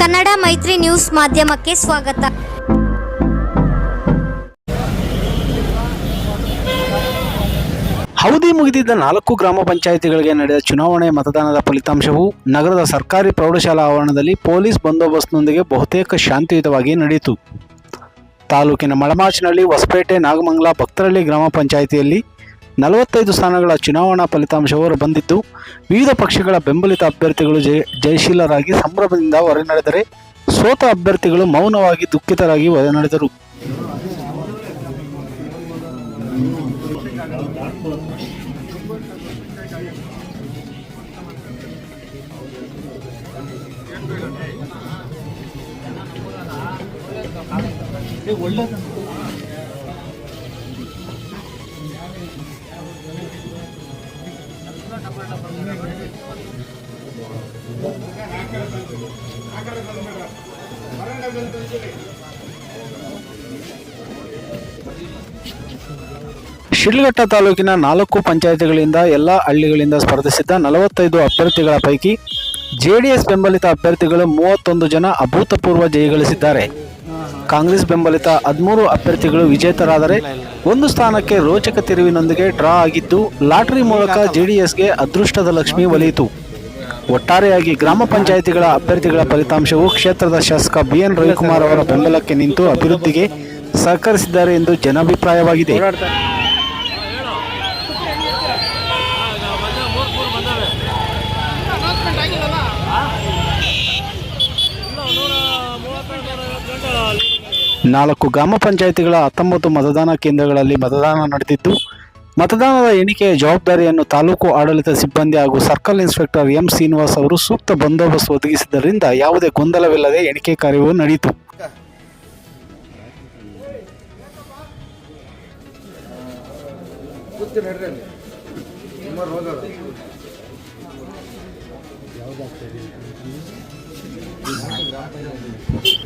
ಕನ್ನಡ ಮೈತ್ರಿ ನ್ಯೂಸ್ ಮಾಧ್ಯಮಕ್ಕೆ ಸ್ವಾಗತ. ಅವಧಿ ಮುಗಿದಿದ್ದ ನಾಲ್ಕು ಗ್ರಾಮ ಪಂಚಾಯಿತಿಗಳಿಗೆ ನಡೆದ ಚುನಾವಣೆ ಮತದಾನದ ಫಲಿತಾಂಶವು ನಗರದ ಸರ್ಕಾರಿ ಪ್ರೌಢಶಾಲಾ ಆವರಣದಲ್ಲಿ ಪೊಲೀಸ್ ಬಂದೋಬಸ್ತ್ನೊಂದಿಗೆ ಬಹುತೇಕ ಶಾಂತಿಯುತವಾಗಿ ನಡೆಯಿತು. ತಾಲೂಕಿನ ಮಳಮಾಚಿನಹಳ್ಳಿ ಹೊಸಪೇಟೆ ನಾಗಮಂಗಲ ಭಕ್ತರಹಳ್ಳಿ ಗ್ರಾಮ ಪಂಚಾಯಿತಿಯಲ್ಲಿ ನಲವತ್ತೈದು ಸ್ಥಾನಗಳ ಚುನಾವಣಾ ಫಲಿತಾಂಶವು ಬಂದಿದ್ದು, ವಿವಿಧ ಪಕ್ಷಗಳ ಬೆಂಬಲಿತ ಅಭ್ಯರ್ಥಿಗಳು ಜಯ, ಜಯಶೀಲರಾಗಿ ಸಂಭ್ರಮದಿಂದ ಹೊರನಡೆದರೆ ಸೋತ ಅಭ್ಯರ್ಥಿಗಳು ಮೌನವಾಗಿ ದುಃಖಿತರಾಗಿ ಹೊರನಡೆದರು ಶಿಡ್ಲಘಟ್ಟ ತಾಲೂಕಿನ ನಾಲ್ಕು ಪಂಚಾಯತಿಗಳಿಂದ ಎಲ್ಲ ಹಳ್ಳಿಗಳಿಂದ ಸ್ಪರ್ಧಿಸಿದ್ದ ನಲವತ್ತೈದು ಅಭ್ಯರ್ಥಿಗಳ ಪೈಕಿ ಜೆಡಿಎಸ್ ಬೆಂಬಲಿತ ಅಭ್ಯರ್ಥಿಗಳು ಮೂವತ್ತೊಂದು ಜನ ಅಭೂತಪೂರ್ವ ಜಯಗಳಿಸಿದ್ದಾರೆ ಕಾಂಗ್ರೆಸ್ ಬೆಂಬಲಿತ ಹದಿಮೂರು ಅಭ್ಯರ್ಥಿಗಳು ವಿಜೇತರಾದರೆ ಒಂದು ಸ್ಥಾನಕ್ಕೆ ರೋಚಕ ತಿರುವಿನೊಂದಿಗೆ ಡ್ರಾ ಆಗಿದ್ದು ಲಾಟರಿ ಮೂಲಕ ಜೆಡಿಎಸ್ಗೆ ಅದೃಷ್ಟದ ಲಕ್ಷ್ಮಿ ಒಲಿಯಿತು. ಒಟ್ಟಾರೆಯಾಗಿ ಗ್ರಾಮ ಪಂಚಾಯಿತಿಗಳ ಅಭ್ಯರ್ಥಿಗಳ ಫಲಿತಾಂಶವು ಕ್ಷೇತ್ರದ ಶಾಸಕ ಬಿಎನ್ ರವಿಕುಮಾರ್ ಅವರ ಬೆಂಬಲಕ್ಕೆ ನಿಂತು ಅಭಿವೃದ್ಧಿಗೆ ಸಹಕರಿಸಿದ್ದಾರೆ ಎಂದು ಜನಾಭಿಪ್ರಾಯವಾಗಿದೆ. ನಾಲ್ಕು ಗ್ರಾಮ ಪಂಚಾಯಿತಿಗಳ ಹತ್ತೊಂಬತ್ತು ಮತದಾನ ಕೇಂದ್ರಗಳಲ್ಲಿ ಮತದಾನ ನಡೆದಿದ್ದು, ಮತದಾನದ ಎಣಿಕೆಯ ಜವಾಬ್ದಾರಿಯನ್ನು ತಾಲೂಕು ಆಡಳಿತ ಸಿಬ್ಬಂದಿ ಹಾಗೂ ಸರ್ಕಲ್ ಇನ್ಸ್ಪೆಕ್ಟರ್ ಎಂ ಶ್ರೀನಿವಾಸ್ ಅವರು ಸೂಕ್ತ ಬಂದೋಬಸ್ತ್ ಒದಗಿಸಿದ್ದರಿಂದ ಯಾವುದೇ ಗೊಂದಲವಿಲ್ಲದೆ ಎಣಿಕೆ ಕಾರ್ಯವು ನಡೆಯಿತು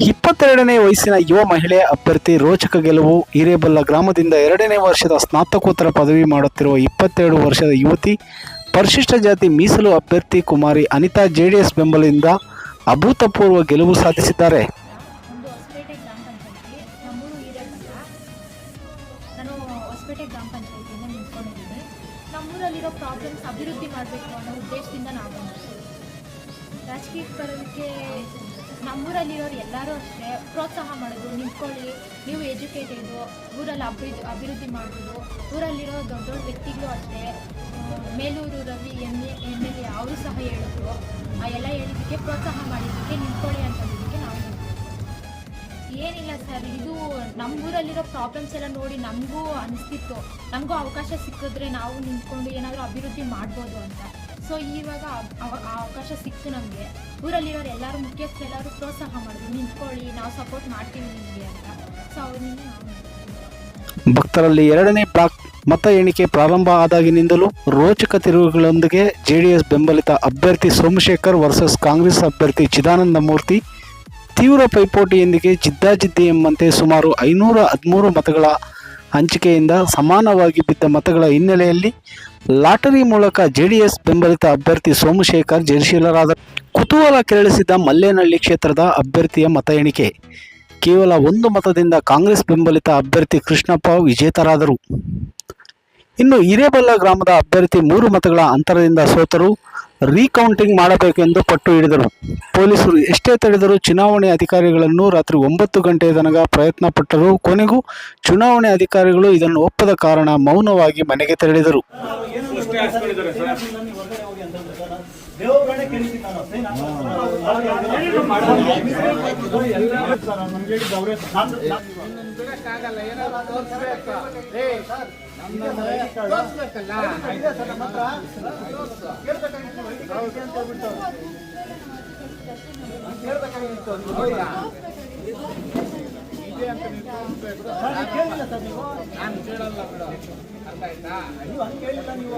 ಇಪ್ಪತ್ತೆರಡನೇ ವಯಸ್ಸಿನ ಯುವ ಮಹಿಳೆ ಅಭ್ಯರ್ಥಿ ರೋಚಕ ಗೆಲುವು ಹಿರೇಬಲ್ಲ ಗ್ರಾಮದಿಂದ ಎರಡನೇ ವರ್ಷದ ಸ್ನಾತಕೋತ್ತರ ಪದವಿ ಮಾಡುತ್ತಿರುವ ಇಪ್ಪತ್ತೆರಡು ವರ್ಷದ ಯುವತಿ, ಪರಿಶಿಷ್ಟ ಜಾತಿ ಮೀಸಲು ಅಭ್ಯರ್ಥಿ ಕುಮಾರಿ ಅನಿತಾ ಜೆಡಿಎಸ್ ಬೆಂಬಲದಿಂದ ಅಭೂತಪೂರ್ವ ಗೆಲುವು ಸಾಧಿಸಿದ್ದಾರೆ. ಅಭಿವೃದ್ಧಿ ಮಾಡಬೇಕು ಅನ್ನೋ ಉದ್ದೇಶದಿಂದ ನಾವು ಬರೋದಕ್ಕೆ ನಮ್ಮೂರಲ್ಲಿರೋರು ಎಲ್ಲರೂ ಅಷ್ಟೇ ಪ್ರೋತ್ಸಾಹ ಮಾಡೋದು, ನಿಂತ್ಕೊಳ್ಳಿ, ನೀವು ಎಜುಕೇಟೆಡು ಊರಲ್ಲಿ ಅಭಿವೃದ್ಧಿ ಅಭಿವೃದ್ಧಿ ಮಾಡೋದು. ಊರಲ್ಲಿರೋ ದೊಡ್ಡ ದೊಡ್ಡ ವ್ಯಕ್ತಿಗಳು ಅಷ್ಟೇ. Meluru Ravi M A M L A ಅವರು ಸಹ ಹೇಳಿದ್ರು. ಆ ಎಲ್ಲ ಹೇಳಿದ್ದಕ್ಕೆ ಪ್ರೋತ್ಸಾಹ ಮಾಡಿದ್ದಕ್ಕೆ ನಿಂತ್ಕೊಳ್ಳಿ ಅಂತ ಹೇಳಿದ್ದಕ್ಕೆ ನಾವು ಏನಿಲ್ಲ ಸರ್, ಇದು ನಮ್ಮೂರಲ್ಲಿರೋ ಪ್ರಾಬ್ಲಮ್ಸ್ ಎಲ್ಲ ನೋಡಿ ನಮಗೂ ಅನಿಸ್ತಿತ್ತು. ನಮಗೂ ಅವಕಾಶ ಸಿಕ್ಕಿದ್ರೆ ನಾವು ನಿಂತ್ಕೊಂಡು ಏನಾದರೂ ಅಭಿವೃದ್ಧಿ ಮಾಡ್ಬೋದು ಅಂತ. ಸೊ ಇವಾಗ ಆ ಅವಕಾಶ ಸಿಕ್ತು ನಮಗೆ. ಊರಲ್ಲಿರೋರು ಎಲ್ಲರೂ ಮುಖ್ಯಸ್ಥರು ಎಲ್ಲರೂ ಪ್ರೋತ್ಸಾಹ ಮಾಡಿದ್ರು. ನಿಂತ್ಕೊಳ್ಳಿ, ನಾವು ಸಪೋರ್ಟ್ ಮಾಡ್ತೀವಿ ನಿಮಗೆ ಅಂತ. ಸೊ ಅವರಿಂದ. ಭಕ್ತರಲ್ಲಿ ಎರಡನೇ ಬ್ಲಾಕ್ ಮತ ಎಣಿಕೆ ಪ್ರಾರಂಭ ಆದಾಗಿನಿಂದಲೂ ರೋಚಕ ತಿರುವುಗಳೊಂದಿಗೆ ಜೆಡಿಎಸ್ ಬೆಂಬಲಿತ ಅಭ್ಯರ್ಥಿ ಸೋಮಶೇಖರ್ ವರ್ಸಸ್ ಕಾಂಗ್ರೆಸ್ ಅಭ್ಯರ್ಥಿ ಚಿದಾನಂದ ಮೂರ್ತಿ ತೀವ್ರ ಪೈಪೋಟಿಯೊಂದಿಗೆ ಜಿದ್ದಾಜಿದ್ದಿ ಎಂಬಂತೆ ಸುಮಾರು ಐನೂರ ಹದಿಮೂರು ಮತಗಳ ಹಂಚಿಕೆಯಿಂದ ಸಮಾನವಾಗಿ ಬಿದ್ದ ಮತಗಳ ಹಿನ್ನೆಲೆಯಲ್ಲಿ ಲಾಟರಿ ಮೂಲಕ ಜೆಡಿಎಸ್ ಬೆಂಬಲಿತ ಅಭ್ಯರ್ಥಿ ಸೋಮಶೇಖರ್ ಜಯಶೀಲರಾದ ಕುತೂಹಲ ಕೆರಳಿಸಿದ್ದ ಮಲ್ಲೇನಹಳ್ಳಿ ಕ್ಷೇತ್ರದ ಅಭ್ಯರ್ಥಿಯ ಮತ ಎಣಿಕೆ. ಕೇವಲ ಒಂದು ಮತದಿಂದ ಕಾಂಗ್ರೆಸ್ ಬೆಂಬಲಿತ ಅಭ್ಯರ್ಥಿ ಕೃಷ್ಣಪ್ಪ ವಿಜೇತರಾದರು. ಇನ್ನು ಹಿರೇಬಲ್ಲ ಗ್ರಾಮದ ಅಭ್ಯರ್ಥಿ ಮೂರು ಮತಗಳ ಅಂತರದಿಂದ ಸೋತರು. ರೀಕೌಂಟಿಂಗ್ ಮಾಡಬೇಕೆಂದು ಪಟ್ಟು ಹಿಡಿದರು. ಪೊಲೀಸರು ಎಷ್ಟೇ ತಡೆದರೂ ಚುನಾವಣೆ ಅಧಿಕಾರಿಗಳನ್ನು ರಾತ್ರಿ ಒಂಬತ್ತು ಗಂಟೆಯ ತನಕ ಪ್ರಯತ್ನ ಪಟ್ಟರು ಕೊನೆಗೂ ಚುನಾವಣೆ ಅಧಿಕಾರಿಗಳು ಇದನ್ನು ಒಪ್ಪದ ಕಾರಣ ಮೌನವಾಗಿ ಮನೆಗೆ ತೆರಳಿದರು. ಬಿಡಕ್ಕಾಗಲ್ಲ ಏನಾದ್ರು ತೋರಿಸ್ಬೇಕು. ತೋರಿಸ್ಬೇಕಲ್ಲ? ಇದೆ ಅಂತ ನೀವು ತೋರಿಸ್ಬೇಕು. ಕೇಳಿಲ್ಲ ನೀವು?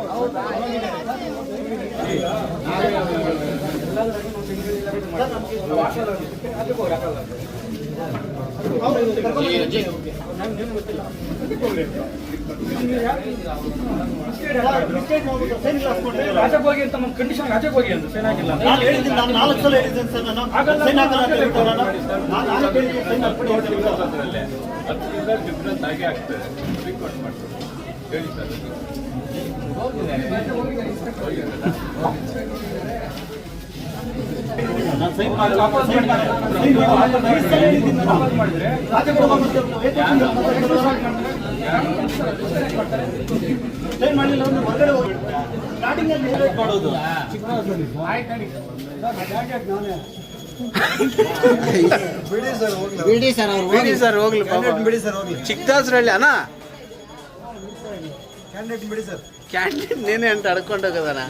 ಆಚೆಗೆ ಅಂತ ನಮ್ಮ ಕಂಡೀಷನ್ ಅಂತ ಆಗಿಲ್ಲ. ನಾನು ಹೇಳಿದ್ದೀನಿ ನಾನು ನಾಲ್ಕು ಸಲ ಸರ್ ನಾನು ಹೇಳ್ತಾರೆ ನಾನು. ನಾಲ್ಕು ಸೈನ್ ಮಾಡಿ. ಸೈನ್ ಮಾಡಿ. ಐದು ಸಲ ಸರ್ ಬಿಡಿ ಸರ್ ಹೋಗ್ಲಿ ಬಿಡಿ ಸರ್ ಹೋಗ್ಲಿ. ಚಿಕ್ಕದಾಸ್ರಳ್ಳಿ ಅಣ್ಣ? ಕ್ಯಾಂಡಿಡೇಟ್ ಬಿಡಿ ಸರ್. ಕ್ಯಾಂಟೀನ್ ನೀನೇ ಅಂತ ಅಡ್ಕೊಂಡೋಗದನ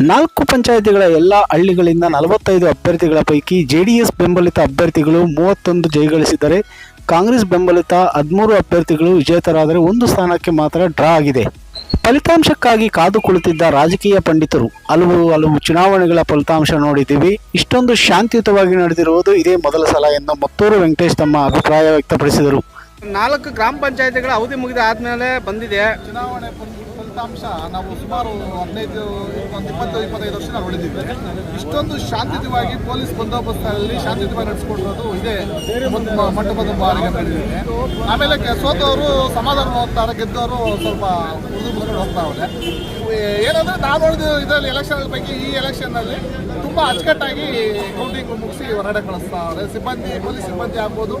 ನಾಲ್ಕು ಪಂಚಾಯಿತಿಗಳ ಎಲ್ಲ ಹಳ್ಳಿಗಳಿಂದ ನಲವತ್ತೈದು ಅಭ್ಯರ್ಥಿಗಳ ಪೈಕಿ ಜೆಡಿಎಸ್ ಬೆಂಬಲಿತ ಅಭ್ಯರ್ಥಿಗಳು ಮೂವತ್ತೊಂದು ಜಯಗಳಿಸಿದರೆ ಕಾಂಗ್ರೆಸ್ ಬೆಂಬಲಿತ ಹದಿಮೂರು ಅಭ್ಯರ್ಥಿಗಳು ವಿಜೇತರಾದರೆ ಒಂದು ಸ್ಥಾನಕ್ಕೆ ಮಾತ್ರ ಡ್ರಾ ಆಗಿದೆ. ಫಲಿತಾಂಶಕ್ಕಾಗಿ ಕಾದು ಕುಳಿತಿದ್ದ ರಾಜಕೀಯ ಪಂಡಿತರು ಹಲವು ಹಲವು ಚುನಾವಣೆಗಳ ಫಲಿತಾಂಶ ನೋಡಿದ್ದೀವಿ. ಇಷ್ಟೊಂದು ಶಾಂತಿಯುತವಾಗಿ ನಡೆದಿರುವುದು ಇದೇ ಮೊದಲ ಸಲ ಎಂದು ಮತ್ತೂರು ವೆಂಕಟೇಶ್ ತಮ್ಮ ಅಭಿಪ್ರಾಯ ವ್ಯಕ್ತಪಡಿಸಿದರು. ನಾಲ್ಕು ಗ್ರಾಮ ಪಂಚಾಯತಿಗಳ ಅವಧಿ ಮುಗಿದ ಆದ್ಮೇಲೆ ಬಂದಿದೆ. ಚುನಾವಣೆ ಫಲಿತಾಂಶ ನಾವು ಸುಮಾರು ಹದಿನೈದು, ಒಂದು ಇಪ್ಪತ್ತು, ಇಪ್ಪತ್ತೈದು ವರ್ಷ ನಾವು ಉಳಿದಿದ್ವಿ ಇಷ್ಟೊಂದು ಶಾಂತಿಯುತವಾಗಿ ಪೊಲೀಸ್ ಬಂದೋಬಸ್ತಲ್ಲಿ ಶಾಂತಿಯುತವಾಗಿ ನಡೆಸ್ಕೊಡೋದು ಇದೇ ಮೊಟ್ಟ ಮೊದಲ ಬಾರಿಗೆ ನಡೆದಿದೆ ಆಮೇಲೆ ಸೋತವರು ಸಮಾಧಾನ ಹೋಗ್ತಾರೆ ಗೆದ್ದವರು ಸ್ವಲ್ಪ ಉಳಿದು ಹೋಗ್ತಾ ಹೋಗ್ತಾವ್ರೆ ಏನಂದ್ರೆ ನಾವು ನೋಡಿದ ಇದರಲ್ಲಿ ಎಲೆಕ್ಷನ್ ಬಗ್ಗೆ ಈ ಎಲೆಕ್ಷನ್ನಲ್ಲಿ ತುಂಬ ಅಚ್ಚುಕಟ್ಟಾಗಿ ಕೌಂಟಿಂಗ್ ಮುಗಿಸಿ ಹೊರಗಡೆ ಕಳಿಸ್ತಾವ್ರೆ ಸಿಬ್ಬಂದಿ ಪೊಲೀಸ್ ಸಿಬ್ಬಂದಿ ಆಗ್ಬೋದು.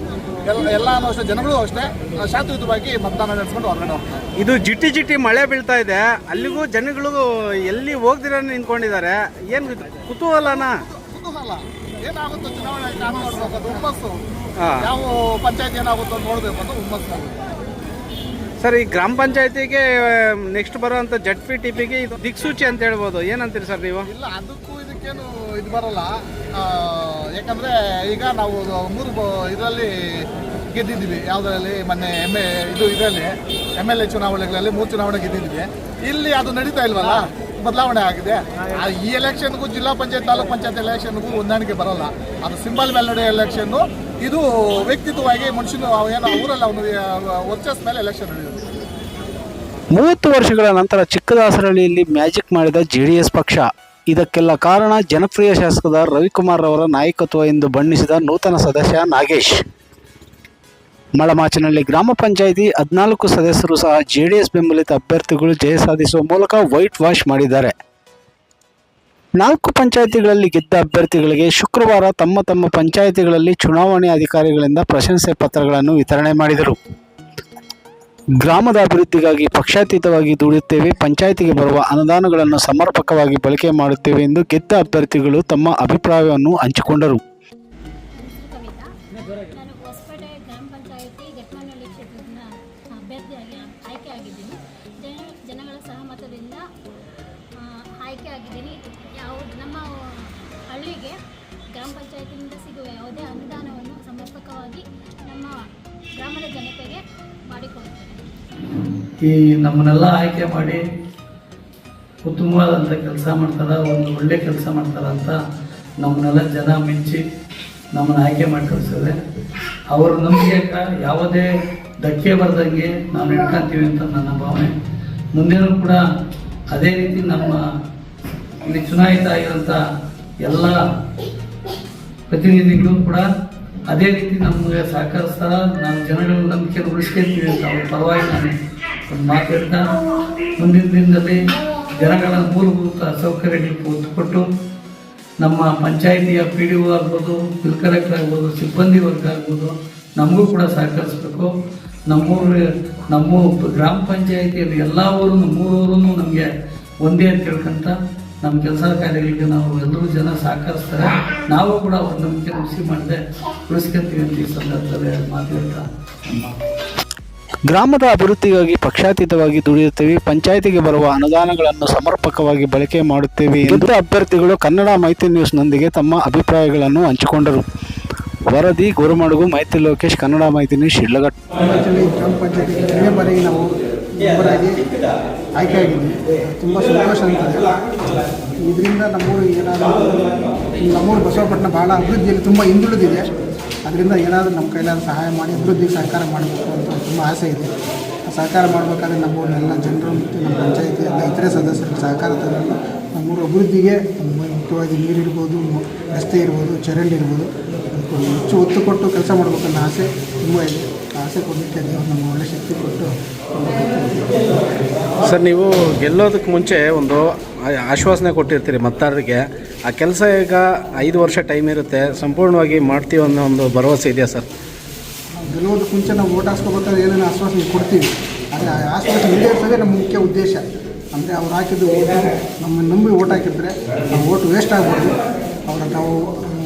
ಎಲ್ಲ ಎಲ್ಲಾನು ಅಷ್ಟೇ ಜನಗಳು ಅಷ್ಟೇ. ಶಾಂತಿಯುತವಾಗಿ ಮತದಾನ ನಡೆಸ್ಕೊಂಡು ಹೊರಗಡೆ ಹೋಗ್ತಾರೆ. ಇದು ಜಿಟ್ಟಿ ಜಿಟ್ಟಿ ಮಳೆ ಬೀಳ್ತಾ ಇದೆ. ಅಲ್ಲಿಗೂ ಜನಗಳು ಎಲ್ಲಿ ಹೋಗ್ದಿರ ನಿಂತ್ಕೊಂಡಿದ್ದಾರೆ. ಏನು ಕುತೂಹಲನಾ? ಕುತೂಹಲ. ಏನಾಗುತ್ತೋ ಚುನಾವಣೆ ಹುಮ್ಮಸ್ಸು. ಯಾವ ಪಂಚಾಯತ್ ಏನಾಗುತ್ತೋ ನೋಡ್ಬೇಕು ಅಂತ ಹುಮ್ಮಸ್ಸು. ಸರ್, ಈ ಗ್ರಾಮ ಪಂಚಾಯತಿಗೆ ನೆಕ್ಸ್ಟ್ ಬರುವಂತ ಜಡ್ ಪಿ ಟಿ ಪಿಗೆ ಇದು ದಿಕ್ಸೂಚಿ ಅಂತ ಹೇಳ್ಬೋದು. ಏನಂತೀರಿ ಸರ್ ನೀವು? ಇಲ್ಲ, ಅದಕ್ಕೂ ಇದಕ್ಕೇನು ಇದು ಬರಲ್ಲ. ಯಾಕಂದ್ರೆ ಈಗ ನಾವು ಮೂರು ಇದರಲ್ಲಿ ಗೆದ್ದಿದ್ದೀವಿ. ಯಾವುದರಲ್ಲಿ? ಮೊನ್ನೆ ಎಂ ಎ ಇದು ಇದರಲ್ಲಿ. ಎಂ ಎಲ್ ಎ ಚುನಾವಣೆಗಳಲ್ಲಿ ಮೂರು ಚುನಾವಣೆ ಗೆದ್ದಿದ್ದೀವಿ. ಇಲ್ಲಿ ಅದು ನಡೀತಾ ಇಲ್ವಲ್ಲ? ಬದಲಾವಣೆ ಆಗಿದೆ. ಈ ಎಲೆಕ್ಷನ್ಗೂ ಜಿಲ್ಲಾ ಪಂಚಾಯತ್, ತಾಲೂಕ್ ಪಂಚಾಯತ್ ಎಲೆಕ್ಷನ್ಗೂ ಹೊಂದಾಣಿಕೆ ಬರಲ್ಲ. ಅದು ಸಿಂಬಲ್ ಮೇಲೆ ನಡೆಯೋ ಎಲೆಕ್ಷನ್ನು ಇದು ವ್ಯಕ್ತಿತ್ವವಾಗಿ ಮನುಷ್ಯನ ಏನೋ ಊರಲ್ಲಿ ಅವನು ವರ್ಚಸ್ ಮೇಲೆ ಎಲೆಕ್ಷನ್ ನಡೆಯೋದು ಮೂವತ್ತು ವರ್ಷಗಳ ನಂತರ ಚಿಕ್ಕದಾಸರಳ್ಳಿಯಲ್ಲಿ ಮ್ಯಾಜಿಕ್ ಮಾಡಿದ ಜೆ ಡಿ ಎಸ್ ಪಕ್ಷ. ಇದಕ್ಕೆಲ್ಲ ಕಾರಣ ಜನಪ್ರಿಯ ಶಾಸಕದ ರವಿಕುಮಾರ್ ಅವರ ನಾಯಕತ್ವ ಎಂದು ಬಣ್ಣಿಸಿದ ನೂತನ ಸದಸ್ಯ ನಾಗೇಶ್. ಮಳಮಾಚಿನಲ್ಲಿ ಗ್ರಾಮ ಪಂಚಾಯಿತಿ ಹದಿನಾಲ್ಕು ಸದಸ್ಯರು ಸಹ ಜೆಡಿಎಸ್ ಬೆಂಬಲಿತ ಅಭ್ಯರ್ಥಿಗಳು ಜಯ ಸಾಧಿಸುವ ಮೂಲಕ ವೈಟ್ ವಾಶ್ ಮಾಡಿದ್ದಾರೆ. ನಾಲ್ಕು ಪಂಚಾಯಿತಿಗಳಲ್ಲಿ ಗೆದ್ದ ಅಭ್ಯರ್ಥಿಗಳಿಗೆ ಶುಕ್ರವಾರ ತಮ್ಮ ತಮ್ಮ ಪಂಚಾಯಿತಿಗಳಲ್ಲಿ ಚುನಾವಣೆ ಅಧಿಕಾರಿಗಳಿಂದ ಪ್ರಶಂಸೆ ಪತ್ರಗಳನ್ನು ವಿತರಣೆ ಮಾಡಿದರು. ಗ್ರಾಮದ ಅಭಿವೃದ್ಧಿಗಾಗಿ ಪಕ್ಷಾತೀತವಾಗಿ ದುಡಿಯುತ್ತೇವೆ, ಪಂಚಾಯಿತಿಗೆ ಬರುವ ಅನುದಾನಗಳನ್ನು ಸಮರ್ಪಕವಾಗಿ ಬಳಕೆ ಮಾಡುತ್ತೇವೆ ಎಂದು ಗೆದ್ದ ಅಭ್ಯರ್ಥಿಗಳು ತಮ್ಮ ಅಭಿಪ್ರಾಯವನ್ನು ಹಂಚಿಕೊಂಡರು. ಜನಗಳ ಸಹಮತದಿಂದ ಆಯ್ಕೆ ಆಗಿದ್ದೀನಿ ಯಾವ ನಮ್ಮ ಹಳ್ಳಿಗೆ ಗ್ರಾಮ ಪಂಚಾಯತಿನಿಂದ ಸಿಗುವ ಯಾವುದೇ ಅನುದಾನವನ್ನು ಸಮರ್ಪಕವಾಗಿ ನಮ್ಮ ಗ್ರಾಮದ ಜನತೆಗೆ ಮಾಡಿಕೊಡುತ್ತೇನೆ ಈ ನಮ್ಮನ್ನೆಲ್ಲ ಆಯ್ಕೆ ಮಾಡಿ ಉತ್ತಮವಾದಂಥ ಕೆಲಸ ಮಾಡ್ತಾರೆ, ಒಂದು ಒಳ್ಳೆ ಕೆಲಸ ಮಾಡ್ತಾರೆ ಅಂತ ನಮ್ಮನ್ನೆಲ್ಲ ಜನ ಮೆಚ್ಚಿ ನಮ್ಮನ್ನು ಆಯ್ಕೆ ಮಾಡಿ ಕಳಿಸಿದ್ರೆ ಅವರ ನಂಬಿಕೆ ಯಾವುದೇ ಧಕ್ಕೆ ಬರ್ದಂಗೆ ನಾವು ನಡ್ಕೊಂತೀವಿ ಅಂತ ನನ್ನ ಭಾವನೆ. ಮುಂದೇನೂ ಕೂಡ ಅದೇ ರೀತಿ ನಮ್ಮ ಇಲ್ಲಿ ಚುನಾಯಿತ ಆಗಿರೋಂಥ ಎಲ್ಲ ಪ್ರತಿನಿಧಿಗಳು ಕೂಡ ಅದೇ ರೀತಿ ನಮಗೆ ಸಹಕರಿಸ್ತಾರ. ನಾನು ಜನಗಳ ನಂಬಿಕೆ ಉಳಿಸ್ಕೊಳ್ತೀವಿ ಅಂತ ಅವ್ರ ಪರವಾಗಿ ನಾನು ಒಂದು ಮಾತು ಮುಂದಿನ ದಿನದಲ್ಲಿ ಜನಗಳ ಮೂಲಭೂತ ಸೌಕರ್ಯಗಳಿಗೆ ಒತ್ತು ಕೊಟ್ಟು ನಮ್ಮ ಪಂಚಾಯಿತಿಯ ಪಿ ಡಿ ಒ ಆಗ್ಬೋದು ಬಿಲ್ ಕಲೆಕ್ಟರ್ ಆಗ್ಬೋದು ಸಿಬ್ಬಂದಿ ವರ್ಗ ಆಗ್ಬೋದು, ನಮಗೂ ಕೂಡ ಸಹಕರಿಸ್ಬೇಕು. ನಮ್ಮೂರು, ನಮ್ಮ ಗ್ರಾಮ ಪಂಚಾಯಿತಿಯಲ್ಲಿ ಎಲ್ಲ ಊರು ನಮ್ಮೂರವರು ನಮಗೆ ಒಂದೇ ಅಂತ ತಿಳ್ಕೊಂತ ನಮ್ಮ ಕೆಲಸ ಕಾರ್ಯಗಳಿಗೆ ನಾವು ಎಲ್ಲರೂ ಜನ ಸಹಕರಿಸ್ತಾರೆ. ನಾವು ಕೂಡ ಅವ್ರ ನಂಬಿಕೆ ಮುಸಿ ಮಾಡದೆ ಉಳಿಸ್ಕೊಂತೀವಿ ಅಂತ ಈ ಸಂದರ್ಭದಲ್ಲಿ ಮಾತಾಡ್ತಾ ಗ್ರಾಮದ ಅಭಿವೃದ್ಧಿಗಾಗಿ ಪಕ್ಷಾತೀತವಾಗಿ ದುಡಿಯುತ್ತೇವೆ. ಪಂಚಾಯತಿಗೆ ಬರುವ ಅನುದಾನಗಳನ್ನು ಸಮರ್ಪಕವಾಗಿ ಬಳಕೆ ಮಾಡುತ್ತೇವೆ ಎಂದು ಅಭ್ಯರ್ಥಿಗಳು ಕನ್ನಡ ಮೈತ್ರಿ ನ್ಯೂಸ್ನೊಂದಿಗೆ ತಮ್ಮ ಅಭಿಪ್ರಾಯಗಳನ್ನು ಹಂಚಿಕೊಂಡರು. ವರದಿ ಗುರುಮಡುಗು ಮೈತ್ರಿ ಲೋಕೇಶ್ ಕನ್ನಡ ಮೈತ್ರಿ ನ್ಯೂಸ್ ಶಿಡ್ಲಘಟ್ಟ. ಮೆಂಬರಾಗಿ ಆಯ್ಕೆ ಆಗಿದ್ದೀನಿ ತುಂಬ ಸಂತೋಷ ಆಗ್ತದೆ. ಇದರಿಂದ ನಮ್ಮೂರು ಏನಾದರೂ ನಮ್ಮೂರು ಬಸವಪಟ್ಟಣ ಭಾಳ ಅಭಿವೃದ್ಧಿಯಲ್ಲಿ ತುಂಬ ಹಿಂದುಳಿದಿದೆ. ಅದರಿಂದ ಏನಾದರೂ ನಮ್ಮ ಕೈಲಾದ ಸಹಾಯ ಮಾಡಿ ಅಭಿವೃದ್ಧಿಗೆ ಸಹಕಾರ ಮಾಡಬೇಕು ಅಂತ ತುಂಬ ಆಸೆ ಇದೆ. ಸಹಕಾರ ಮಾಡಬೇಕಾದ್ರೆ ನಮ್ಮೂರನ್ನೆಲ್ಲ ಜನರು ಮತ್ತು ನಮ್ಮ ಪಂಚಾಯತಿ ಎಲ್ಲ ಇತರೆ ಸದಸ್ಯರು ಸಹಕಾರ ತಗೊಂಡು ನಮ್ಮೂರು ಅಭಿವೃದ್ಧಿಗೆ ಮುಖ್ಯವಾಗಿ ನೀರಿರ್ಬೋದು ರಸ್ತೆ ಇರ್ಬೋದು ಚರಂಡಿ ಇರ್ಬೋದು. ಹೆಚ್ಚು ಒತ್ತು ಕೊಟ್ಟು ಕೆಲಸ ಮಾಡಬೇಕನ್ನೋ ಆಸೆ ತುಂಬ ಇದೆ. ಆಸೆ ಕೊಡಲಿಕ್ಕೆ ದೇವರು ನಮ್ಗೆ ಒಳ್ಳೆ ಶಕ್ತಿ ಕೊಟ್ಟು ಸರ್ ನೀವು ಗೆಲ್ಲೋದಕ್ಕೆ ಮುಂಚೆ ಒಂದು ಆಶ್ವಾಸನೆ ಕೊಟ್ಟಿರ್ತೀರಿ ಮತದಾರರಿಗೆ ಆ ಕೆಲಸ ಈಗ ಐದು ವರ್ಷ ಟೈಮ್ ಇರುತ್ತೆ. ಸಂಪೂರ್ಣವಾಗಿ ಮಾಡ್ತೀವಿ ಅನ್ನೋ ಒಂದು ಭರವಸೆ ಇದೆಯಾ ಸರ್? ಗೆಲ್ಲೋದಕ್ಕೆ ಮುಂಚೆ ನಾವು ಓಟ್ ಹಾಕ್ಸ್ಕೋಬೇಕಾದ್ರೆ ಏನೇನು ಆಶ್ವಾಸನೆ ಕೊಡ್ತೀವಿ. ಆದರೆ ಆ ಆಶ್ವಾಸನೆ ಈಡೇರಿಸೋದೇ ನಮ್ಮ ಮುಖ್ಯ ಉದ್ದೇಶ. ಅಂದರೆ ಅವ್ರು ಹಾಕಿದ್ದು ಓಟು ನಮ್ಮನ್ನು ನಂಬಿ ಓಟ್ ಹಾಕಿದ್ರೆ ಆ ಓಟ್ ವೇಸ್ಟ್ ಆಗ್ಬೋದು ಅವ್ರ ನಾವು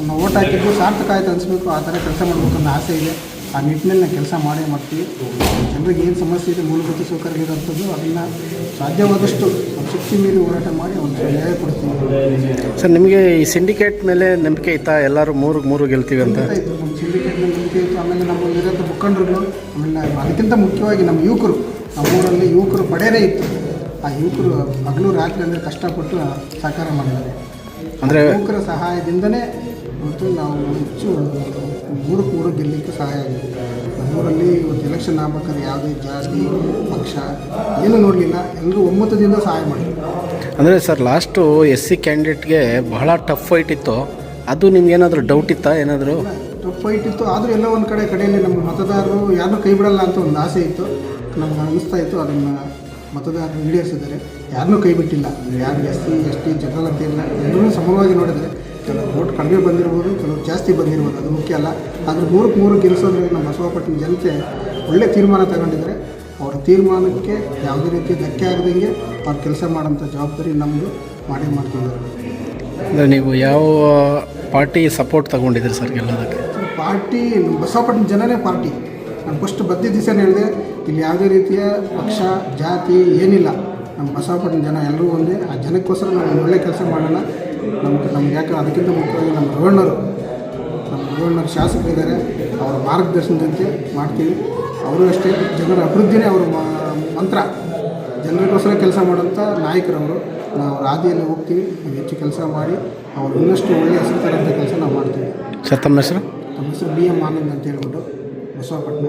ನಾವು ಓಟ್ ಹಾಕಿದ್ದು ಸಾರ್ಥಕ ಆಯ್ತು ಅನಿಸ್ಬೇಕು. ಆ ಥರ ಕೆಲಸ ಮಾಡಬೇಕು ಅನ್ನೋ ಆಸೆ ಇದೆ. ಆ ನಿಟ್ಟಿನಲ್ಲಿ ನಾವು ಕೆಲಸ ಮಾಡೇ ಮಾಡ್ತೀವಿ. ಜನರಿಗೆ ಏನು ಸಮಸ್ಯೆ ಇದೆ ಮೂಲಭೂತ ಸೌಕರ್ಯ ಇರೋಂಥದ್ದು ಅದನ್ನು ಸಾಧ್ಯವಾದಷ್ಟು ನಮ್ಮ ಶಕ್ತಿ ಮೀರಿ ಹೋರಾಟ ಮಾಡಿ ಒಂದು ನ್ಯಾಯ ಕೊಡ್ತೀವಿ. ಸರ್ ನಿಮಗೆ ಈ ಸಿಂಡಿಕೇಟ್ ಮೇಲೆ ನಂಬಿಕೆ ಇತ್ತಾ? ಎಲ್ಲರೂ ಮೂರು ಮೂರು ಗೆಲ್ತೀವಿ ಅಂತ. ನಮ್ಮ ಮೇಲೆ ನಂಬಿಕೆ ಇತ್ತು. ಆಮೇಲೆ ನಮ್ಮ ಇರೋಂಥ ಮುಖಂಡರುಗಳು ಆಮೇಲೆ ಅದಕ್ಕಿಂತ ಮುಖ್ಯವಾಗಿ ನಮ್ಮ ಯುವಕರು ನಮ್ಮೂರಲ್ಲಿ ಯುವಕರು ಪಡೆಯದೇ ಇತ್ತು. ಆ ಯುವಕರು ಹಗಲು ರಾತ್ರಿ ಅಂದರೆ ಕಷ್ಟಪಟ್ಟು ಸಹಕಾರ ಮಾಡಿದ್ದಾರೆ. ಅಂದರೆ ಯುವಕರ ಸಹಾಯದಿಂದನೇ ಇವತ್ತು ನಾವು ಹೆಚ್ಚು ಮೂರಕ್ಕೆ ಮೂರು ಗೆಲ್ಲಲಿಕ್ಕೆ ಸಹಾಯ ಆಗಿದೆ ನಮ್ಮೂರಲ್ಲಿ ಇವತ್ತು ಎಲೆಕ್ಷನ್ ಆಗ್ಬೇಕಾದ್ರೆ ಯಾವುದೇ ಜಾತಿ ಪಕ್ಷ ಏನು ನೋಡಲಿಲ್ಲ ಎಲ್ಲರೂ ಒಮ್ಮತದಿಂದ ಸಹಾಯ ಮಾಡಿದ್ರು ಅಂದರೆ ಸರ್ ಲಾಸ್ಟು ಎಸ್ ಸಿ ಕ್ಯಾಂಡಿಡೇಟ್ಗೆ ಬಹಳ ಟಫ್ ಫೈಟ್ ಇತ್ತು. ಅದು ನಿಮ್ಗೇನಾದರೂ ಡೌಟ್ ಇತ್ತಾ ಏನಾದರೂ? ಟಫ್ ಫೈಟ್ ಇತ್ತು. ಆದರೂ ಎಲ್ಲ ಒಂದು ಕಡೆ ಕಡೆಯಲ್ಲಿ ನಮ್ಮ ಮತದಾರರು ಯಾರನ್ನೂ ಕೈ ಬಿಡಲ್ಲ ಅಂತ ಒಂದು ಆಸೆ ಇತ್ತು. ನಮ್ಗೆ ಅನಿಸ್ತಾ ಇತ್ತು ಅದನ್ನು ಮತದಾರರು ಈಡೇರಿಸಿದ್ದಾರೆ. ಯಾರನ್ನೂ ಕೈ ಬಿಟ್ಟಿಲ್ಲ. ಯಾರು S C S T general ಅಂತ ಇಲ್ಲ. ಎಲ್ಲರೂ ಸಮವಾಗಿ ನೋಡಿದರೆ ಕೆಲವು ವೋಟ್ ಕಡಿಮೆ ಬಂದಿರ್ಬೋದು ಕೆಲವು ಜಾಸ್ತಿ ಬಂದಿರ್ಬೋದು ಅದು ಮುಖ್ಯ ಅಲ್ಲ. ಆದರೆ ಮೂರಕ್ಕೆ ಮೂರು ಗೆಲ್ಲಿಸೋದ್ರೆ ನಮ್ಮ ಬಸವಪಟ್ಟಣ ಜನತೆ ಒಳ್ಳೆ ತೀರ್ಮಾನ ತಗೊಂಡಿದ್ದಾರೆ. ಅವರ ತೀರ್ಮಾನಕ್ಕೆ ಯಾವುದೇ ರೀತಿ ಧಕ್ಕೆ ಆಗದಂಗೆ ಅವ್ರು ಕೆಲಸ ಮಾಡೋಂಥ ಜವಾಬ್ದಾರಿ ನಮ್ಮದು ಮಾಡೇ ಮಾಡ್ತಿದ್ದಾರೆ. ನೀವು ಯಾವ ಪಾರ್ಟಿ ಸಪೋರ್ಟ್ ತಗೊಂಡಿದ್ದೀರಿ ಸರ್ ಗೆಲ್ಲೋದಕ್ಕೆ? ಪಾರ್ಟಿ ನಮ್ಮ ಬಸವಪಟ್ಟಣ ಜನನೇ ಪಾರ್ಟಿ. ನಾನು ಫಸ್ಟ್ ಬದ್ದಿ ದಿವಸ ಹೇಳಿದೆ ಇಲ್ಲಿ ಯಾವುದೇ ರೀತಿಯ ಪಕ್ಷ ಜಾತಿ ಏನಿಲ್ಲ. ನಮ್ಮ ಬಸವಪಟ್ಟಣ ಜನ ಎಲ್ಲರೂ ಒಂದೇ. ಆ ಜನಕ್ಕೋಸ್ಕರ ನಾವು ಒಳ್ಳೆ ಕೆಲಸ ಮಾಡೋಣ. ಅದಕ್ಕಿಂತ ಮುಖ್ಯವಾಗಿ ನಮ್ಮ ಗವರ್ನರು ನಮ್ಮ ಗವರ್ನರ್ ಶಾಸಕರಿದ್ದಾರೆ ಅವರ ಮಾರ್ಗದರ್ಶನದಂತೆ ಮಾಡ್ತೀವಿ. ಅವರು ಅಷ್ಟೇ. ಜನರ ಅಭಿವೃದ್ಧಿನೇ ಅವರು ಮಂತ್ರ. ಜನರಿಗೋಸ್ಕರ ಕೆಲಸ ಮಾಡೋಂಥ ನಾಯಕರವರು ನಾವು ರಾದಿಯಲ್ಲಿ ಹೋಗ್ತೀವಿ. ನಾವು ಹೆಚ್ಚು ಕೆಲಸ ಮಾಡಿ ಅವರು ಇನ್ನಷ್ಟು ಒಳ್ಳೆಯ ಹೆಸರು ತರೋಂಥ ಕೆಲಸ ನಾವು ಮಾಡ್ತೀವಿ. ಸರ್ ತಮ್ಮ ಹೆಸರು? ನಮ್ಮ ಹೆಸರು ಬಿ ಎಂ ಆನಂದ್ ಅಂತ ಹೇಳ್ಬಿಟ್ಟು ಬಸವಪಟ್ಟಣ.